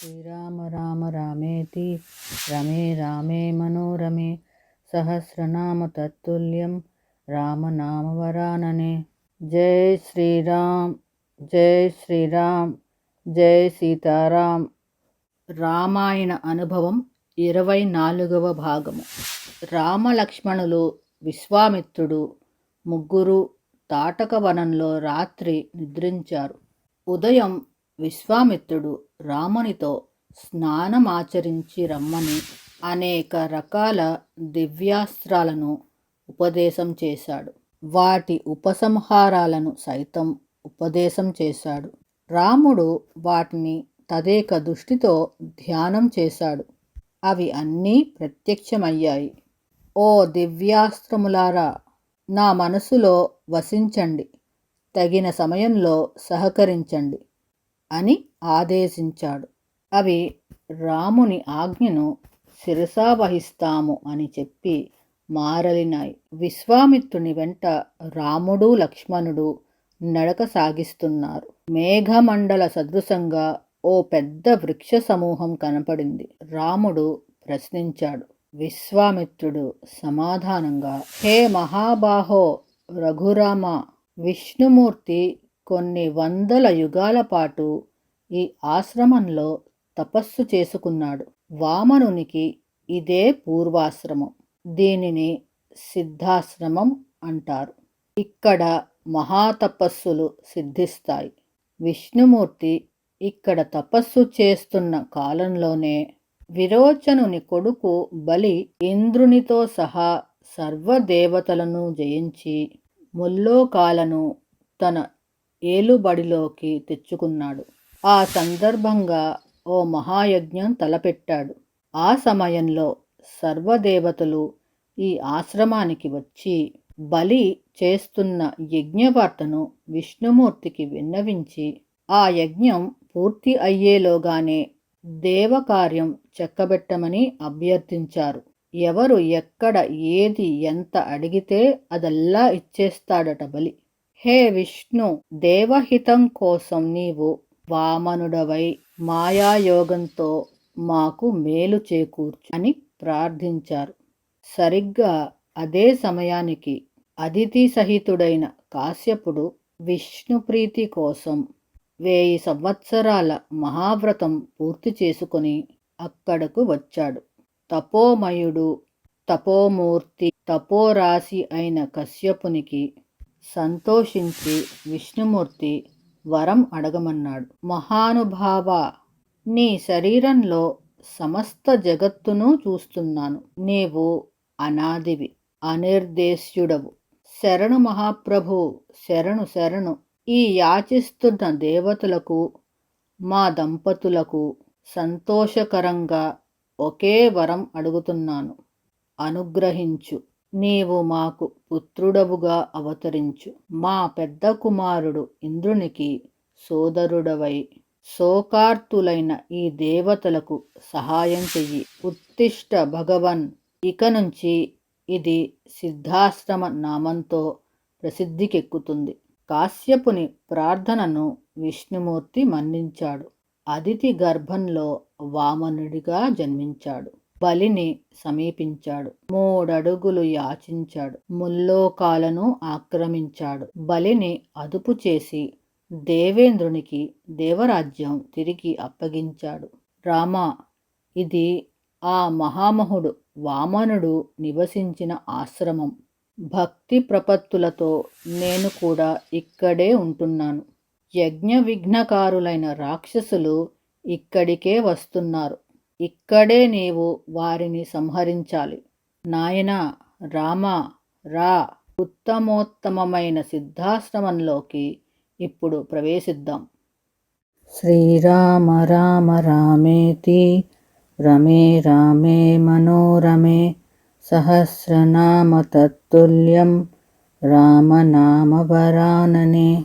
శ్రీరామ రామ రామేతి రమే రామే మనోరమే సహస్రనామ తత్తుల్యం రామనామవరాననే జై శ్రీరామ్ జై శ్రీరామ్ జై సీతారాం రామాయణ అనుభవం ఇరవై నాలుగవ భాగము. రామలక్ష్మణులు విశ్వామిత్రుడు ముగ్గురు తాటక వనంలో రాత్రి నిద్రించారు. ఉదయం విశ్వామిత్రుడు రామునితో స్నానమాచరించి రమ్మని అనేక రకాల దివ్యాస్త్రాలను ఉపదేశం చేశాడు. వాటి ఉపసంహారాలను సైతం ఉపదేశం చేశాడు. రాముడు వాటిని తదేక దృష్టితో ధ్యానం చేశాడు. అవి అన్నీ ప్రత్యక్షమయ్యాయి. ఓ దివ్యాస్త్రములారా నా మనసులో వసించండి. తగిన సమయంలో సహకరించండి. అని ఆదేశించాడు. అవి రాముని ఆజ్ఞను శిరసావహిస్తాము అని చెప్పి మారలినాయి. విశ్వామిత్రుని వెంట రాముడు లక్ష్మణుడు నడక సాగిస్తున్నారు. మేఘమండల సదృశంగా ఓ పెద్ద వృక్ష సమూహం కనపడింది. రాముడు ప్రశ్నించాడు. విశ్వామిత్రుడు సమాధానంగా హే మహాబాహో రఘురామ విష్ణుమూర్తి కొన్ని వందల యుగాల పాటు ఈ ఆశ్రమంలో తపస్సు చేసుకున్నాడు. వామనునికి ఇదే పూర్వాశ్రమం. దీనిని సిద్ధాశ్రమం అంటారు. ఇక్కడ మహాతపస్సులు సిద్ధిస్తాయి. విష్ణుమూర్తి ఇక్కడ తపస్సు చేస్తున్న కాలంలోనే విరోచనుని కొడుకు బలి ఇంద్రునితో సహా సర్వదేవతలను జయించి ముల్లోకాలను తన ఏలుబడిలోకి తెచ్చుకున్నాడు. ఆ సందర్భంగా ఓ మహాయజ్ఞం తలపెట్టాడు. ఆ సమయంలో సర్వదేవతలు ఈ ఆశ్రమానికి వచ్చి బలి చేస్తున్న యజ్ఞవార్తను విష్ణుమూర్తికి విన్నవించి ఆ యజ్ఞం పూర్తి అయ్యేలోగానే దేవకార్యం చెక్కబెట్టమని అభ్యర్థించారు. ఎవరు ఎక్కడ ఏది ఎంత అడిగితే అదల్లా ఇచ్చేస్తాడట బలి. హే విష్ణు దేవహితం కోసం నీవు వామనుడవై మాయాయోగంతో మాకు మేలు చేకూర్చు అని ప్రార్థించారు. సరిగ్గా అదే సమయానికి అదితి సహితుడైన కాశ్యపుడు విష్ణుప్రీతి కోసం వేయి సంవత్సరాల మహావ్రతం పూర్తి చేసుకొని అక్కడకు వచ్చాడు. తపోమయుడు తపోమూర్తి తపోరాశి అయిన కశ్యపునికి సంతోషించి విష్ణుమూర్తి వరం అడగమన్నాడు. మహానుభావ నీ శరీరంలో సమస్త జగత్తును చూస్తున్నాను. నీవు అనాదివి అనిర్దేశ్యుడవు. శరణు మహాప్రభు శరణు శరణు. ఈ యాచిస్తున్న దేవతలకు మా దంపతులకు సంతోషకరంగా ఒకే వరం అడుగుతున్నాను. అనుగ్రహించు. నీవు మాకు పుత్రుడవుగా అవతరించు. మా పెద్ద కుమారుడు ఇంద్రునికి సోదరుడవై శోకార్తులైన ఈ దేవతలకు సహాయం చెయ్యి. ఉత్తిష్ట భగవన్ ఇక నుంచి ఇది సిద్ధాశ్రమ నామంతో ప్రసిద్ధికెక్కుతుంది. కాశ్యపుని ప్రార్థనను విష్ణుమూర్తి మన్నించాడు. అదితి గర్భంలో వామనుడిగా జన్మించాడు. బలిని సమీపించాడు. మూడడుగులు యాచించాడు. ముల్లోకాలను ఆక్రమించాడు. బలిని అదుపు చేసి దేవేంద్రునికి దేవరాజ్యం తిరిగి అప్పగించాడు. రామ ఇది ఆ మహామహుడు వామనుడు నివసించిన ఆశ్రమం. భక్తి ప్రపత్తులతో నేను కూడా ఇక్కడే ఉంటున్నాను. యజ్ఞ విఘ్నకారులైన రాక్షసులు ఇక్కడికే వస్తున్నారు. ఇక్కడే నీవు వారిని సంహరించాలి. నాయన రామ రా. ఉత్తమోత్తమమైన సిద్ధాశ్రమంలోకి ఇప్పుడు ప్రవేశిద్దాం. శ్రీరామ రామ రామేతి. రమే రామే మనోరమే. సహస్రనామ తత్తుల్యం. రామనామవరాననే